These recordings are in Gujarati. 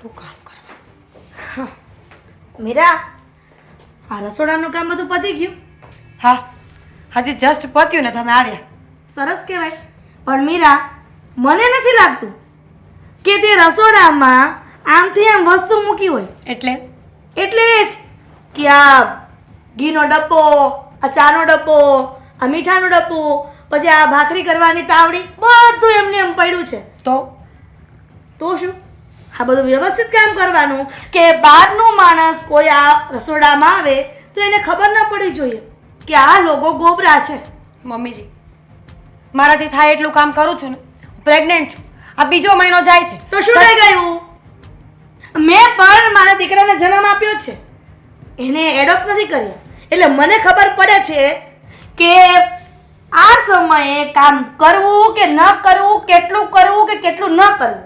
આટલું કામ કરવાનું? મીરા આ રસોડાનું કામ બધું પતી ગયું? હા હજી જસ્ટ પત્યું ને તમે આવ્યા. સરસ કહેવાય. પણ મીરા મને નથી લાગતું કે તે રસોડામાં આમથી આમ વસ્તુ મૂકી હોય. એટલે? એટલે જ કે આ ઘીનો ડબ્બો આ ચાનો ડબ્બો આ મીઠાનો ડબ્બો પછી આ ભાખરી કરવાની તાવડી બધું એમને એમ પડ્યું છે. તો? તો શું? આ બધું વ્યવસ્થિત કામ કરવાનું કે બહારનું માણસ કોઈ આ રસોડામાં આવે તો એને ખબર ન પડી જોઈએ કે આ લોકો ગોબરા છે. મમ્મીજી મારાથી થાય એટલું કામ કરું છું ને પ્રેગ્નેન્ટ છું. આ બીજો મહિનો જાય છે. તો શું થઈ ગયું? મેં પણ મારા દીકરાને જન્મ આપ્યો છે. એને એડોપ્ટ નથી કર્યો. એટલે મને ખબર પડે છે કે આ સમયે કામ કરવું કે ન કરવું કેટલું કરવું કે કેટલું ન કરવું?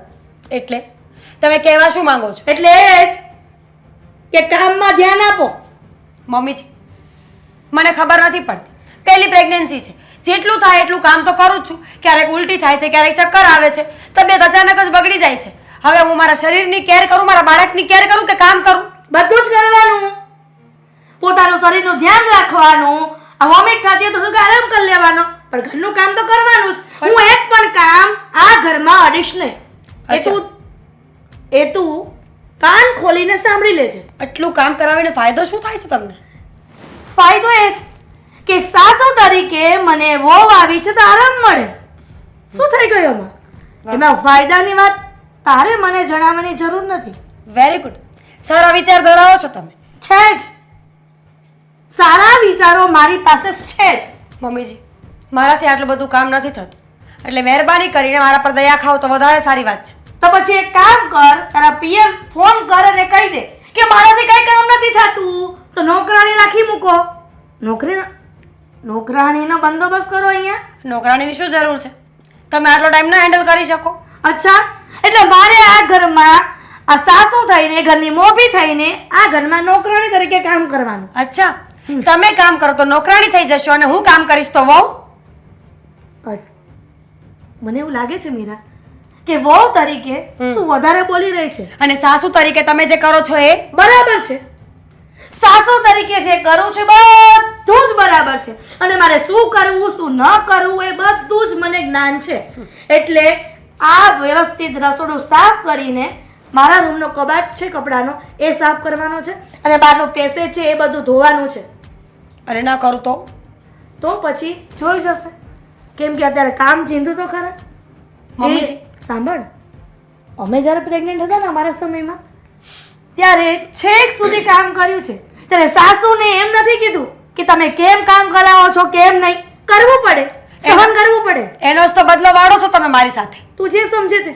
એટલે તમે કહેવા શું માંગો છો? એટલે એ જ કે કામમાં ધ્યાન આપો. મમ્મીજી મને ખબર નથી પડતી. પહેલી પ્રેગ્નન્સી છે. જેટલું થાય એટલું કામ તો કરું જ છું. ક્યારેક ઉલટી થાય છે ક્યારેક ચક્કર આવે છે. તબિયત અચાનક જ બગડી જાય છે. હવે હું મારા શરીરની કેર કરું મારા બાળકની કેર કરું કે કામ કરું? બધું જ કરવાનું. પોતાનું શરીરનું ધ્યાન રાખવાનું. આ વોમિટ થતી હોય તો થોડુંક આરામ કરી લેવાનો. પણ ઘરનું કામ તો કરવાનું જ. હું એક પણ કામ આ ઘરમાં અડીશ નહીં. એ તું એ તું કાન ખોલીને સાંભળી લેજે. આટલું કામ કરાવીને ફાયદો શું થાય છે તમને? ફાયદો એ જ કે સાસુ તરીકે મને વહુ આવી છે તો આરામ મળે. શું થઈ ગયું એમાં એમાં ફાયદાની વાત તારે મને જણાવવાની જરૂર નથી. વેરી ગુડ સારા વિચાર ધરાવો છો તમે. છે જ. સારા વિચારો મારી પાસે છે જ. મમ્મીજી મારાથી આટલું બધું કામ નથી થતું. એટલે મહેરબાની કરીને મારા પર દયા ખાવ તો વધારે સારી વાત છે. તો પછી એક કામ કર તારા પિયર ફોન કર અને કહી દે કે મારાથી કઈ કામ નથી થતું. તો નોકરાણી રાખી મૂકો. નોકરી નોકરાણીનો બંદોબસ્ત કરો અહીંયા. નોકરાણીની શું જરૂર છે. તમે આટલો ટાઈમ ના હેન્ડલ કરી શકો. અચ્છા એટલે મારે આ ઘરમાં આ સાસુ થઈને ઘરની મોભી થઈને આ ઘરમાં નોકરાણી તરીકે કામ કરવાનું. અચ્છા તમે કામ કરો તો નોકરાણી થઈ જશો અને હું કામ કરીશ તો વહુ? મને એવું લાગે છે મીરા કે વહુ તરીકે. તું વધારે બોલી રહી છે. અને સાસુ તરીકે તમે જે કરો છો એ બરાબર છે. સાસુ તરીકે જે કરું છું બધું જ બરાબર છે. અને મારે શું કરવું શું ન કરવું એ બધું જ મને જ્ઞાન છે. એટલે આ વ્યવસ્થિત રસોડું સાફ કરીને મારા રૂમનો કબાટ છે કપડાનો એ સાફ કરવાનો છે અને બહારનું પેસેજ છે એ બધું ધોવાનું છે. અને ના કરું તો. તો પછી જોઈ જશે કેમ કે અત્યારે કામ ચીંધું તો ખરા. મમ્મીજી. સાંભળ અમે જ્યારે પ્રેગ્નન્ટ હતા ને અમારા સમયમાં ત્યારે છેક સુધી કામ કર્યું છે. ત્યારે સાસુને એમ નથી કીધું કે તમે કેમ કામ કરાવો છો કેમ નહીં કરવું પડે સહન કરવું પડે. એનો જ તો બદલો વાળો છો તમે મારી સાથે. તું જે સમજે તે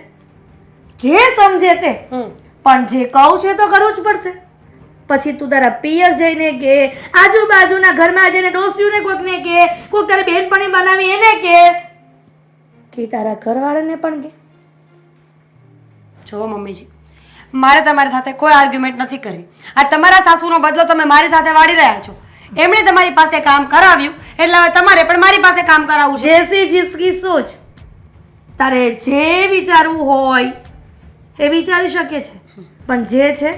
જે સમજે તે પણ જે કહું છે તો કરવું જ પડશે. પછી તું તારા પિયર જઈને કે આજુબાજુના ઘરમાં જઈને ડોસ્યુને કોકને કે કોક તારે બેનપણી બનાવી એને કે કે તારા ઘરવાળાને પણ કે. જો મમ્મીજી. મારે તમારી સાથે કોઈ આર્ગ્યુમેન્ટ નથી કરવી. આ તમારા સાસુનો બદલો તમે મારી સાથે વાળી રહ્યા છો. એમણે તમારી પાસે કામ કરાવ્યું એટલે હવે તમારે પણ મારી પાસે કામ કરાવવું છે. જેસી જીસકી સોચ તારે જે વિચારવું હોય એ વિચારી શકે છે. પણ જે છે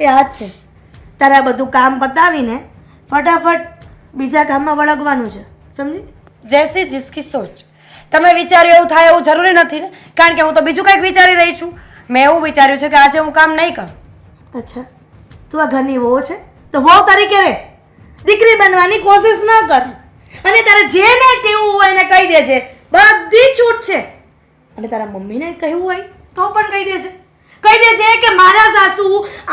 એ આ જ છે. તારે આ બધું કામ પતાવીને ફટાફટ બીજા કામમાં વળગવાનું છે. સમજી? જેસી જિસકી સોચ તમે વિચાર્યું એવું થાય એવું જરૂરી નથી ને? કારણ કે હું તો બીજું કંઈક વિચારી રહી છું. મેં એવું વિચાર્યું છે કે આજે હું કામ નહીં કરું. અચ્છા. તું આ ઘરની વહુ છે? તો વહુ તરીકે રે દીકરી બનવાની કોશિશ ન કર. અને તારે જેને કહેવું હોય એને કહી દેજે. બધી છૂટ છે. અને તારા મમ્મીને કહેવું હોય તો પણ કહી દેજે. કહી દેજે કે મારા સાસુ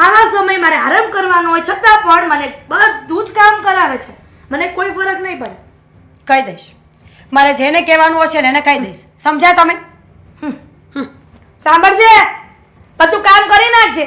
આવા સમય મારે આરામ કરવાનો હોય છતાં પણ મને બધું જ કામ કરાવે છે. મને કોઈ ફરક નહીં પડે. કહી દઈશ. મારે જેને કહેવાનું હશે ને એને કહી દઈશ. સમજ્યા તમે? સાંભળજે. બધું કામ કરી નાખજે.